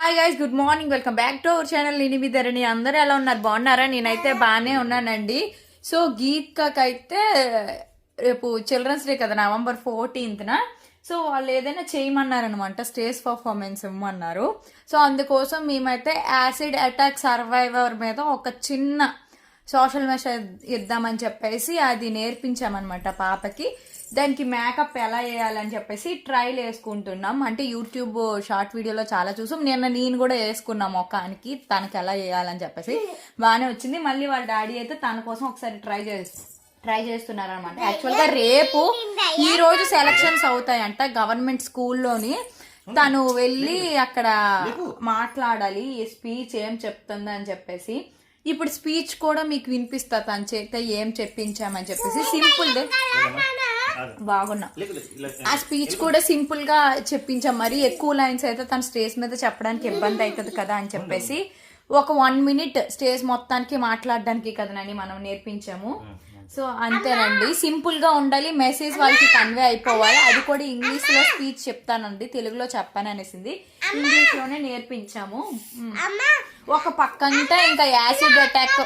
Hi guys good morning welcome back to our channel నేను మీ ధరణి అందరూ ఎలా ఉన్నారు? బాగున్నారా? నేనైతే బాగానే ఉన్నానండి. సో గీత్కైతే రేపు చిల్డ్రన్స్ డే కదా నవంబర్ ఫోర్టీన్త్న సో వాళ్ళు ఏదైనా చేయమన్నారనమాట స్టేజ్ పర్ఫార్మెన్స్ ఇవ్వమన్నారు. సో అందుకోసం మేమైతే యాసిడ్ అటాక్ సర్వైవర్ మీద ఒక చిన్న సోషల్ మెసేజ్ ఇద్దామని చెప్పేసి అది నేర్పించామన్నమాట పాపకి. దానికి మేకప్ ఎలా వేయాలని చెప్పేసి ట్రైల్ వేసుకుంటున్నాం. అంటే యూట్యూబ్ షార్ట్ వీడియోలో చాలా చూసాం. నిన్న నేను కూడా వేసుకున్నా మొఖానికి తనకి ఎలా వేయాలని చెప్పేసి బాగానే వచ్చింది. మళ్ళీ వాళ్ళ డాడీ అయితే తన కోసం ఒకసారి ట్రై చేసి ట్రై చేస్తున్నారు అనమాట యాక్చువల్గా రేపు ఈ రోజు సెలక్షన్స్ అవుతాయంట గవర్నమెంట్ స్కూల్లోని తను వెళ్ళి అక్కడ మాట్లాడాలి. ఈ స్పీచ్ ఏం చెప్తుంది అని చెప్పేసి. ఇప్పుడు స్పీచ్ కూడా మీకు వినిపిస్తా తన చేత ఏం చెప్పించామని చెప్పేసి. సింపుల్ బాగున్నా. ఆ స్పీచ్ కూడా సింపుల్గా చెప్పించాం. మరి ఎక్కువ లైన్స్ అయితే తన స్టేజ్ మీద చెప్పడానికి ఇబ్బంది అవుతుంది కదా అని చెప్పేసి. ఒక వన్ మినిట్ స్టేజ్ మొత్తానికి మాట్లాడడానికి కదనని మనం నేర్పించాము. సో అంతేనండి. సింపుల్గా ఉండాలి. మెసేజ్ వాళ్ళకి కన్వే అయిపోవాలి. అది కూడా ఇంగ్లీష్లో స్పీచ్ చెప్తానండి. తెలుగులో చెప్పాను అనేసింది ఇంగ్లీష్లోనే నేర్పించాము. ఒక పక్కంతా ఇంకా యాసిడ్ అటాక్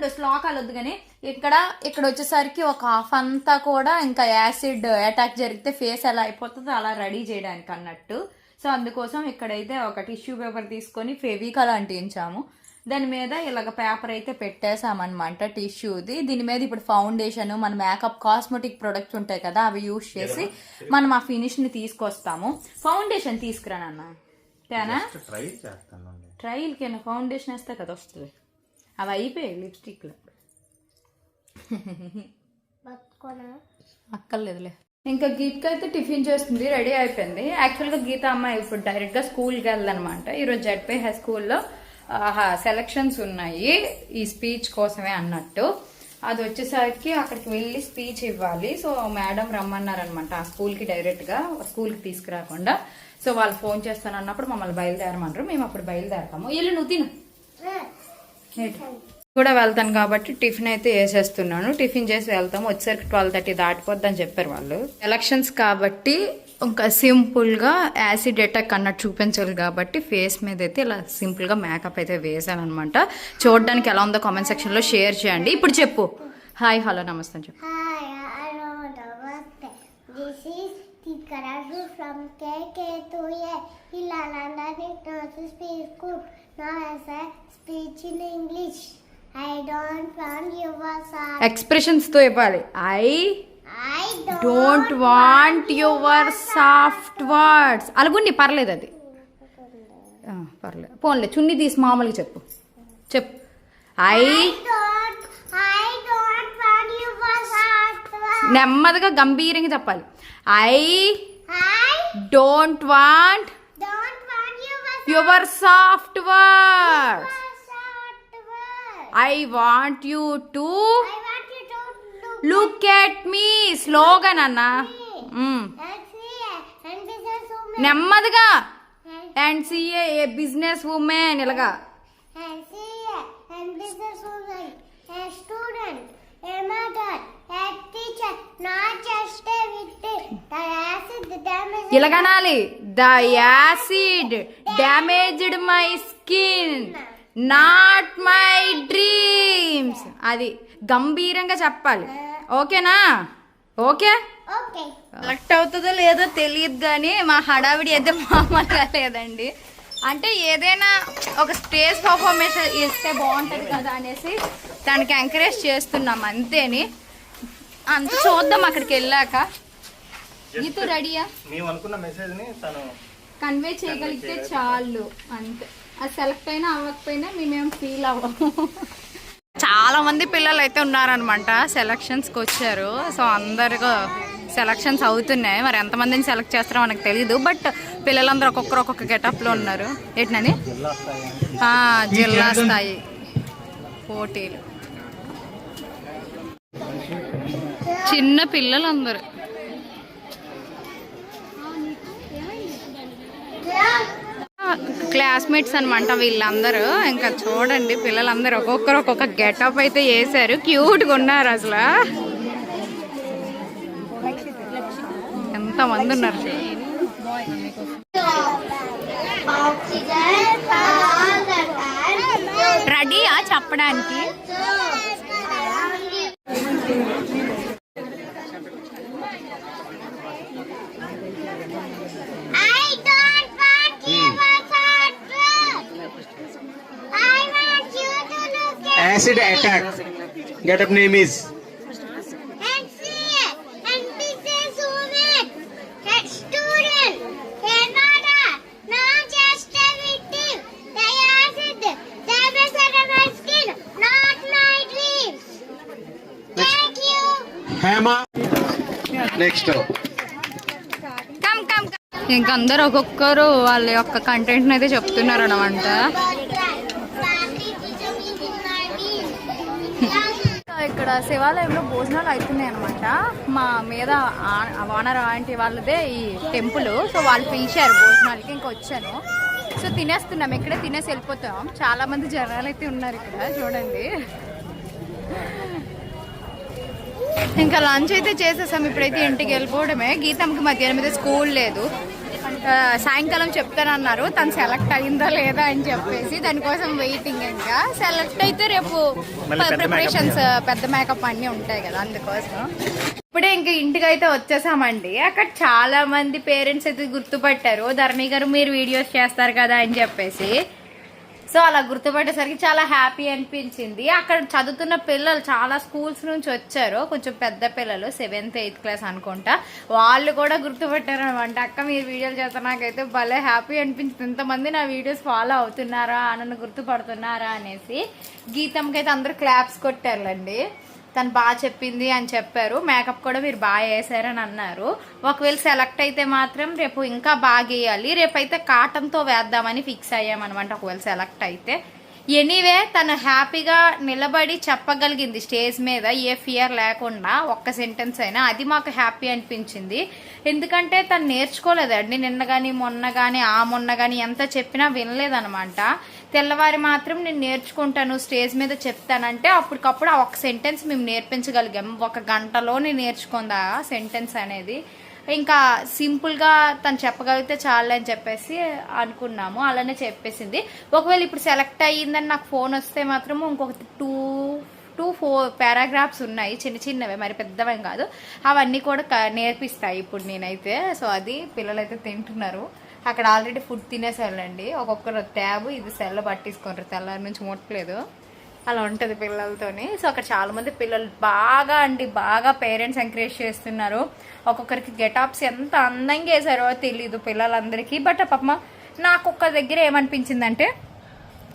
ఉండు శ్లోకాలు వద్దు కానీ ఇక్కడ ఇక్కడ వచ్చేసరికి ఒక హాఫ్ అంతా కూడా ఇంకా యాసిడ్ అటాక్ జరిగితే ఫేస్ ఎలా అయిపోతుందో అలా రెడీ చేయడానికి అన్నట్టు. సో అందుకోసం ఇక్కడైతే ఒక టిష్యూ పేపర్ తీసుకొని ఫెవికల్ అంటించాము దాని మీద ఇలాగ పేపర్ అయితే పెట్టేసామన్నమాట టిష్యూది దీని మీద ఇప్పుడు ఫౌండేషన్ మన మేకప్ కాస్మెటిక్ ప్రొడక్ట్స్ ఉంటాయి కదా అవి యూస్ చేసి మనం ఆ ఫినిష్ని తీసుకొస్తాము. ఫౌండేషన్ తీసుకురానన్న తేనా? ట్రై చేస్తాను ట్రయల్ కింద ఫౌండేషన్ వేస్తే కదా వస్తుంది. అవి అయిపోయాయి లిప్స్టిక్లు అక్కర్లేదులే. ఇంకా గీత్కి అయితే టిఫిన్ చేస్తుంది రెడీ అయిపోయింది. యాక్చువల్గా గీత అమ్మాయి ఇప్పుడు డైరెక్ట్గా స్కూల్కి వెళ్ళదనమాట ఈరోజు జడ్పే హై స్కూల్లో సెలక్షన్స్ ఉన్నాయి ఈ స్పీచ్ కోసమే అన్నట్టు. అది వచ్చేసరికి అక్కడికి వెళ్ళి స్పీచ్ ఇవ్వాలి. సో మేడం రమ్మన్నారనమాట ఆ స్కూల్కి డైరెక్ట్గా స్కూల్కి తీసుకురాకుండా. సో వాళ్ళు ఫోన్ చేస్తాను అన్నప్పుడు మమ్మల్ని బయలుదేరమన్నారు మేము అప్పుడు బయలుదేరతాము. ఇల్లు నువ్వు తిను? కూడా వెళ్తాను కాబట్టి టిఫిన్ అయితే వేసేస్తున్నాను. టిఫిన్ చేసి వెళ్తాము. వచ్చేసరికి ట్వెల్వ్ థర్టీ దాటిపోద్దని చెప్పారు వాళ్ళు. ఎలక్షన్స్ కాబట్టి ఇంకా సింపుల్గా యాసిడ్ అటాక్ అన్నట్టు చూపించాలి కాబట్టి ఫేస్ మీద అయితే ఇలా సింపుల్గా మేకప్ అయితే వేసాను అనమాట చూడడానికి ఎలా ఉందో కామెంట్ సెక్షన్లో షేర్ చేయండి. ఇప్పుడు చెప్పు. హాయ్ హలో నమస్తే చెప్పు. Hi, I know Namaste. This is Tikarasu from KK2A. Ilalanda to speak good. Now as I speech in English. I don't want your side. ఎక్స్ప్రెషన్స్తో ఇవ్వాలి I I don't. Don't want your soft words అలాగుండి పర్లేదు అది పర్లేదు పోన్లే చున్నీ తీసి మామూలుగా చెప్పు చెప్పు ఐ నెమ్మదిగా గంభీరంగా చెప్పాలి. I don't want your soft words. I want you to look at me స్లోగా నాన్న మ్మ్. and see and this is woman. నెమ్మదిగా. And see a a business woman ఇలాగా. and ఇలాగనాలి. The acid damaged my skin not my dreams అది గంభీరంగా చెప్పాలి. ఓకేనా? Okay. Correct అవుతుందో లేదో తెలియదు కానీ మా హడావిడి అయితే మామూలుగా లేదండి. అంటే ఏదైనా ఒక స్టేజ్ పర్ఫార్మెన్స్ ఇస్తే బాగుంటుంది కదా అనేసి దానికి ఎంకరేజ్ చేస్తున్నాం అంతేని. అంత చూద్దాం అక్కడికి వెళ్ళాక. ఇది రెడీయా? మేము అనుకున్న మెసేజ్ని తను కన్వే చేయగలిగితే చాలు. అంతే. అది సెలెక్ట్ అయినా అవ్వకపోయినా మేమేం ఫీల్ అవ్వము. చాలా మంది పిల్లలు అయితే ఉన్నారనమాట సెలక్షన్స్కి వచ్చారు సో అందరిగా సెలక్షన్స్ అవుతున్నాయి. మరి ఎంతమందిని సెలెక్ట్ చేస్తారో మనకు తెలియదు బట్ పిల్లలందరూ ఒక్కొక్కరు ఒక్కొక్క గెటప్లో ఉన్నారు. ఏంటని జిల్లా స్థాయి. ఆ, జిల్లా స్థాయి పోటీలు. చిన్న పిల్లలందరూ. క్లాస్మేట్స్ అనమాట వీళ్ళందరూ. ఇంకా చూడండి పిల్లలందరూ ఒక్కొక్కరు ఒక్కొక్క గెటప్ అయితే వేసారు క్యూట్గా ఉన్నారు అసలు. మంది ఉన్నారు I oxygen all the time. రెడీయా చెప్పడానికి I don't want you to I next come come ఇంకా అందరు ఒక్కొక్కరు వాళ్ళ యొక్క కంటెంట్ అయితే చెప్తున్నారు అనమాట ఇక్కడ శివాలయంలో భోజనాలు అవుతున్నాయి అనమాట మా మీద ఓనర్ ఆంటీ వాళ్ళదే ఈ టెంపుల్ సో వాళ్ళు పిలిచారు భోజనాలకి ఇంకా వచ్చాను. సో తినేస్తున్నాం. ఇక్కడే తినేసి వెళ్ళిపోతాం. చాలా మంది జనాలు అయితే ఉన్నారు ఇక్కడ చూడండి. ఇంకా లంచ్ అయితే చేసేసాం. ఇప్పుడైతే ఇంటికి వెళ్ళిపోవడమే. గీతంకి మధ్యాహ్నం మీద స్కూల్ లేదు. సాయంకాలం చెప్తానన్నారు. తను సెలెక్ట్ అయిందా లేదా అని చెప్పేసి దానికోసం వెయిటింగ్ ఇంకా. సెలెక్ట్ అయితే రేపు ప్రిపరేషన్స్ పెద్ద మేకప్ అన్ని ఉంటాయి కదా అందుకోసం. ఇప్పుడే ఇంకా ఇంటికి అయితే వచ్చేసామండి. అక్కడ చాలా మంది పేరెంట్స్ అయితే గుర్తుపట్టారు. ధరణి గారు మీరు వీడియోస్ చేస్తారు కదా అని చెప్పేసి. సో అలా గుర్తుపట్టేసరికి చాలా హ్యాపీ అనిపించింది. అక్కడ చదువుతున్న పిల్లలు చాలా స్కూల్స్ నుంచి వచ్చారు. కొంచెం పెద్ద పిల్లలు సెవెంత్ ఎయిత్ క్లాస్ అనుకుంటా. వాళ్ళు కూడా గుర్తుపెట్టారు అనమాట అక్క మీరు వీడియోలు చేస్తే నాకైతే భలే హ్యాపీ అనిపించింది. ఇంతమంది నా వీడియోస్ ఫాలో అవుతున్నారా? నన్ను గుర్తుపడుతున్నారా? అనేసి గీతంకి అయితే అందరూ క్లాప్స్ కొట్టారులండి. తను బాగా చెప్పింది అని చెప్పారు. మేకప్ కూడా మీరు బాగా వేసారని అన్నారు. ఒకవేళ సెలెక్ట్ అయితే మాత్రం రేపు ఇంకా బాగా వేయాలి రేపైతే కాటన్తో వేద్దామని ఫిక్స్ అయ్యామన్నమాట ఒకవేళ సెలెక్ట్ అయితే. ఎనీవే తను హ్యాపీగా నిలబడి చెప్పగలిగింది స్టేజ్ మీద. ఏ ఫియర్ లేకుండా ఒక్క సెంటెన్స్ అయినా. అది మాకు హ్యాపీ అనిపించింది. ఎందుకంటే తను నేర్చుకోలేదండి. నిన్న కానీ మొన్న కానీ ఆ మొన్న కానీ ఎంత చెప్పినా వినలేదనమాట తెల్లవారి మాత్రం నేను నేర్చుకుంటాను స్టేజ్ మీద చెప్తానంటే అప్పటికప్పుడు ఆ ఒక సెంటెన్స్ మేము నేర్పించగలిగాం. ఒక గంటలో నేను నేర్చుకుందా సెంటెన్స్ అనేది. ఇంకా సింపుల్గా తను చెప్పగలిగితే చాలు అని చెప్పేసి అనుకున్నాము. అలానే చెప్పేసింది. ఒకవేళ ఇప్పుడు సెలెక్ట్ అయ్యిందని నాకు ఫోన్ వస్తే మాత్రం ఇంకొక టూ టూ ఫోర్ పారాగ్రాఫ్స్ ఉన్నాయి. చిన్న చిన్నవి మరి పెద్దవేం కాదు. అవన్నీ కూడా క- నేర్పిస్తాయి ఇప్పుడు నేనైతే. సో అది పిల్లలైతే తింటున్నారు. అక్కడ ఆల్రెడీ ఫుడ్ తినేసేళ్ళండి ఒక్కొక్కరు ట్యాబ్ ఇది సెల్ల పట్టించుకోరు తెల్లారి నుంచి ముట్టలేదు. అలా ఉంటుంది పిల్లలతోని. సో అక్కడ చాలామంది పిల్లలు బాగా అండి బాగా పేరెంట్స్ ఎంకరేజ్ చేస్తున్నారు. ఒక్కొక్కరికి గెటాప్స్ ఎంత అందంగా వేసారో తెలీదు పిల్లలందరికీ. బట్ పాప నాకు ఒక్క దగ్గర ఏమనిపించిందంటే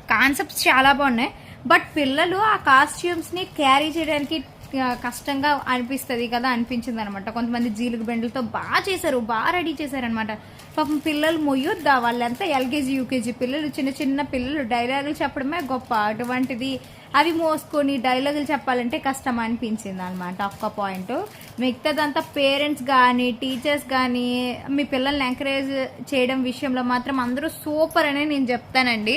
కాన్సెప్ట్స్ చాలా బాగున్నాయి. బట్ పిల్లలు ఆ కాస్ట్యూమ్స్ని క్యారీ చేయడానికి కష్టంగా అనిపిస్తుంది కదా అనిపించింది అనమాట కొంతమంది జీలుగు బెండ్లతో బాగా చేశారు బాగా రెడీ చేశారనమాట. పాపం పిల్లలు మొయ్యొద్దా? వాళ్ళంతా ఎల్కేజీ యూకేజీ పిల్లలు చిన్న చిన్న పిల్లలు డైలాగులు చెప్పడమే గొప్ప. అటువంటిది అవి మోసుకొని డైలాగులు చెప్పాలంటే కష్టం అనిపించింది అనమాట ఒక్క పాయింట్. మిగతాదంతా పేరెంట్స్ కానీ టీచర్స్ కానీ మీ పిల్లల్ని ఎంకరేజ్ చేయడం విషయంలో మాత్రం అందరూ సూపర్ అనే నేను చెప్తానండి.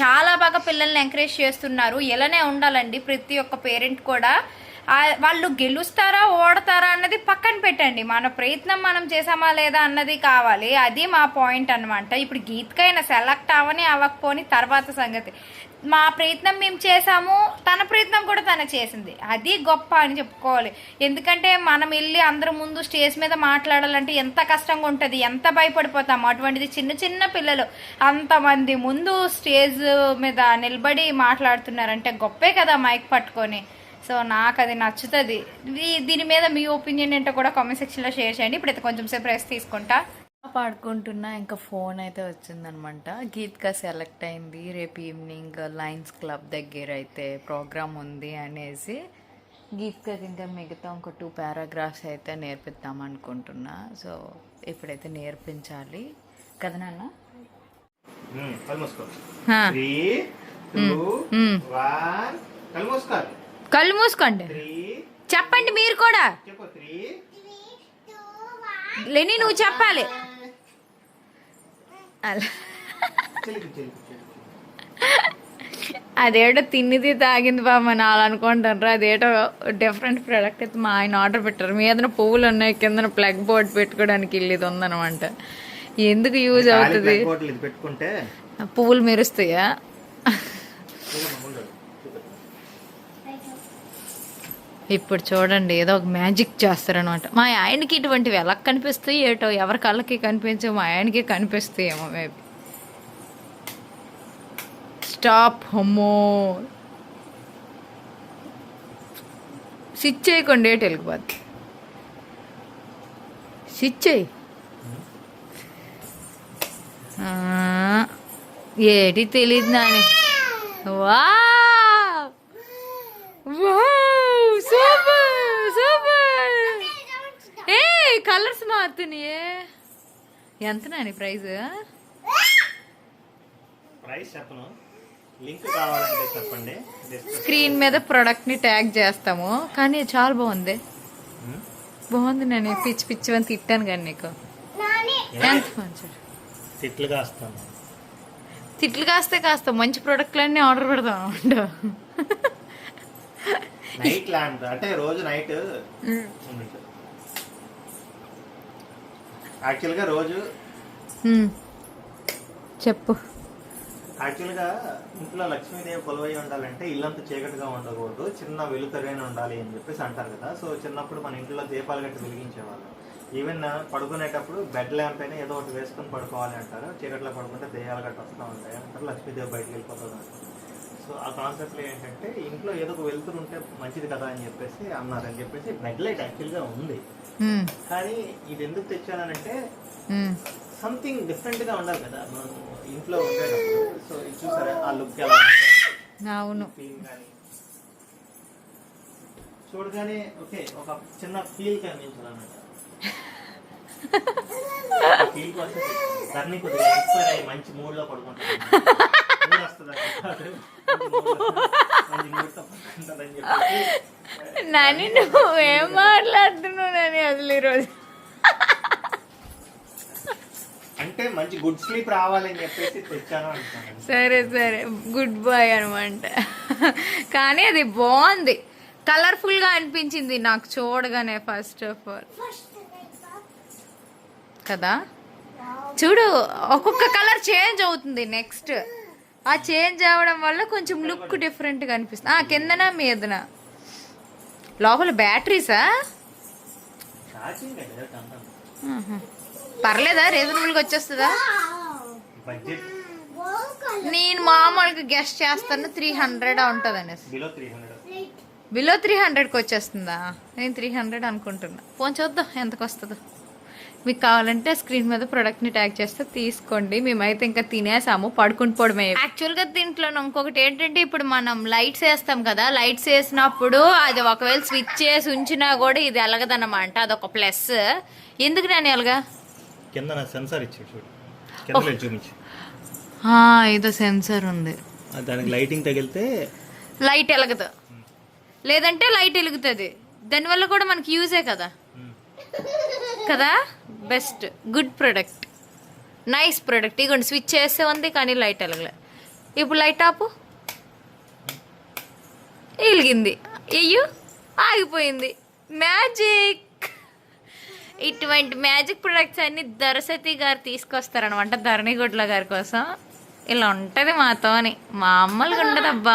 చాలా బాగా పిల్లల్ని ఎంకరేజ్ చేస్తున్నారు. ఇలానే ఉండాలండి. ప్రతి ఒక్క పేరెంట్ కూడా వాళ్ళు గెలుస్తారా ఓడతారా అన్నది పక్కన పెట్టండి. మన ప్రయత్నం మనం చేసామా లేదా అన్నది కావాలి. అది మా పాయింట్ అన్నమాట. ఇప్పుడు గీత్కైనా సెలెక్ట్ అవని అవ్వకపోని తర్వాత సంగతి. మా ప్రయత్నం మేము చేసాము తన ప్రయత్నం కూడా తన చేసింది. అది గొప్ప అని చెప్పుకోవాలి. ఎందుకంటే మనం వెళ్ళి అందరి ముందు స్టేజ్ మీద మాట్లాడాలంటే ఎంత కష్టంగా ఉంటుంది ఎంత భయపడిపోతాము. అటువంటిది చిన్న చిన్న పిల్లలు అంతమంది ముందు స్టేజ్ మీద నిలబడి మాట్లాడుతున్నారంటే గొప్పే కదా మైక్ పట్టుకొని. సో నాకు అది నచ్చుతుంది దీని మీద మీ ఒపీనియన్ ఏంటో కూడా కామెంట్ సెక్షన్లో షేర్ చేయండి. ఇప్పుడైతే కొంచెం సేపు రెస్ట్ తీసుకుంటా. పాడుకుంటున్నా ఇంకా ఫోన్ అయితే వచ్చిందనమాట. గీత్గా సెలెక్ట్ అయింది. రేపు ఈవినింగ్ లయన్స్ క్లబ్ దగ్గర అయితే ప్రోగ్రామ్ ఉంది అనేసి గీత్కకి ఇంకా మిగతా ఒక టూ పారాగ్రాఫ్స్ అయితే నేర్పిద్దాం అనుకుంటున్నా. సో ఇప్పుడైతే నేర్పించాలి. కదా నాన్న? కళ్ళు మూసుకోవాలి కళ్ళు మూసుకోండి. చెప్పండి మీరు కూడా. లేని నువ్వు చెప్పాలి. అదేటో తిన్నిది తాగింది బామ్మ నాలు అనుకుంటారు అదేటో డిఫరెంట్ ప్రోడక్ట్ అయితే మా ఆయన ఆర్డర్ పెట్టారు. మీ ఏదైనా పువ్వులు ఉన్నాయి కింద ప్లగ్ బోర్డ్ పెట్టుకోవడానికి ఇల్లు ఇది ఉందనమాట ఎందుకు యూజ్ అవుతుంది? పువ్వులు మెరుస్తాయా? ఇప్పుడు చూడండి ఏదో ఒక మ్యాజిక్ చేస్తారనమాట మా ఆయనకి ఇటువంటివి ఎలా కనిపిస్తాయి ఏటో ఎవరి కళ్ళకి కనిపించవు మా ఆయనకి కనిపిస్తాయేమో మేబీ. స్టాప్ హమ్మో స్విచ్ చేయకుండా ఏటి వెళ్ళిపోద్ది. స్విచ్ చేయి. ఏటి తెలియదు నాని. వా వావ్ సూపర్ సూపర్ ఏ కలర్స్ మారుతున్నాయే ఎంత నాని ప్రైస్ ప్రైస్ చెప్పను. లింక్ కావాలంటే చెప్పండి. డిస్క్రిప్షన్ స్క్రీన్ మీద ప్రొడక్ట్ని ట్యాగ్ చేస్తాము. కానీ చాలా బాగుంది. ఉమ్. బాగుంది నేను. పిచ్చి పిచ్చి అని తిట్టాను కానీ నీకు. నాని. ఎంత మంచి తిట్లుగా వస్తాను తిట్లు కాస్తే కాస్త. మంచి ప్రోడక్ట్లన్నీ ఆర్డర్ పెడతాం. అంటే రోజు నైట్ యాక్చువల్గా రోజు చెప్పు. యాక్చువల్గా ఇంట్లో లక్ష్మీదేవి కొలువై ఉండాలంటే ఇల్లంతా చీకటిగా ఉండకూడదు చిన్న వెలుతురైన ఉండాలి అని చెప్పేసి అంటారు కదా. సో చిన్నప్పుడు మన ఇంట్లో దీపాలు గట్టి వెలిగించేవాళ్ళం. ఈవెన్ పడుకునేటప్పుడు బెడ్ ల్యాంప్ అయినా ఏదో ఒకటి వేసుకొని పడుకోవాలి అంటారు. చీకట్లో పడుకుంటే దెయ్యాలు గట్ట వస్తూ ఉంటాయి అంటారు. లక్ష్మీదేవి బయటకు వెళ్ళిపోతుంది అంటారు. సో ఆ కాన్సెప్ట్లో ఏంటంటే ఇంట్లో ఏదో ఒక ఉంటే మంచిది కదా అని చెప్పేసి అన్నారని చెప్పేసి బెడ్ లైట్ యాక్చువల్గా ఉంది. మ్మ్. కానీ ఇది ఎందుకు తెచ్చానంటే. సంథింగ్ డిఫరెంట్గా ఉండాలి కదా. మనం ఇంట్లో ఉండేటప్పుడు సో ఇది చూసారా ఆ లుక్ ఎలా అవును. చూడగానే ఓకే ఒక చిన్న ఫీల్ కనిపించాలన్నమాట ఫీల్ కోసం దాన్ని కొద్దిగా మంచి మూడ్లో పడుకుంటాను. నాని నువ్వేం మాట్లాడుతున్నావు నాని అసలు ఈరోజు అంటే మంచి గుడ్ స్లీప్ రావాలని చెప్పేసి తెచ్చాను సరే సరే. గుడ్ బాయ్ అనమాట. కానీ అది బాగుంది. కలర్ఫుల్గా అనిపించింది నాకు చూడగానే ఫస్ట్ ఆఫ్ ఆల్. కదా? చూడు ఒక్కొక్క కలర్ చేంజ్ అవుతుంది నెక్స్ట్. ఆ చేంజ్ అవ్వడం వల్ల కొంచెం లుక్ డిఫరెంట్గా అనిపిస్తుంది. ఆ కిందన మీదన? లోపల బ్యాటరీసా. పర్లేదా? రీజనబుల్గా వచ్చేస్తుందా? నేను మామూలుగా గెస్ట్ చేస్తాను త్రీ హండ్రెడ్ ఉంటుంది అనేసి below three hundred below three హండ్రెడ్కి వచ్చేస్తుందా? నేను త్రీ హండ్రెడ్ అనుకుంటున్నా. ఫోన్ చూద్దాం ఎంతకు వస్తుందో మీకు కావాలంటే స్క్రీన్ మీద ప్రోడక్ట్ని ట్యాగ్ చేస్తే తీసుకోండి. మేమైతే ఇంకా తినేసాము పడుకుని పోవడమే. యాక్చువల్గా దీంట్లో ఇంకొకటి ఏంటంటే ఇప్పుడు మనం లైట్స్ వేస్తాం కదా లైట్స్ వేసినప్పుడు అది ఒకవేళ స్విచ్ చేసి ఉంచినా కూడా ఇది ఎలగదన్నమాట అదొక ప్లస్ ఎందుకు నేను ఎలగా? కింద సెన్సార్ ఇచ్చాడు చూపించు. ఏదో సెన్సర్ ఉంది. దానికి లైటింగ్ తగిలితే లైట్ ఎలగదు. లేదంటే లైట్ వెలుగుతుంది. దానివల్ల కూడా మనకి యూజే కదా. కదా? Best good product nice product ఇగోండి స్విచ్ చేస్తే ఉంది కానీ లైట్ వెలగలే. ఇప్పుడు లైట్ ఆపు. వెలిగింది. అయ్యో ఆగిపోయింది. మ్యాజిక్ ఇటువంటి మ్యాజిక్ ప్రొడక్ట్స్ అన్ని దరసతి గారు తీసుకొస్తారనమాట ధరణిగుడ్ల గారి కోసం. ఇలా ఉంటుంది మాతోని మామూలుగా ఉండదబ్బా.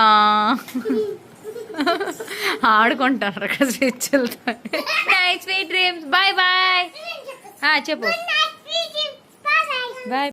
ఆడుకుంటారు కదా స్విచ్లతో night sweet dreams bye bye చెప్పు. బాయ్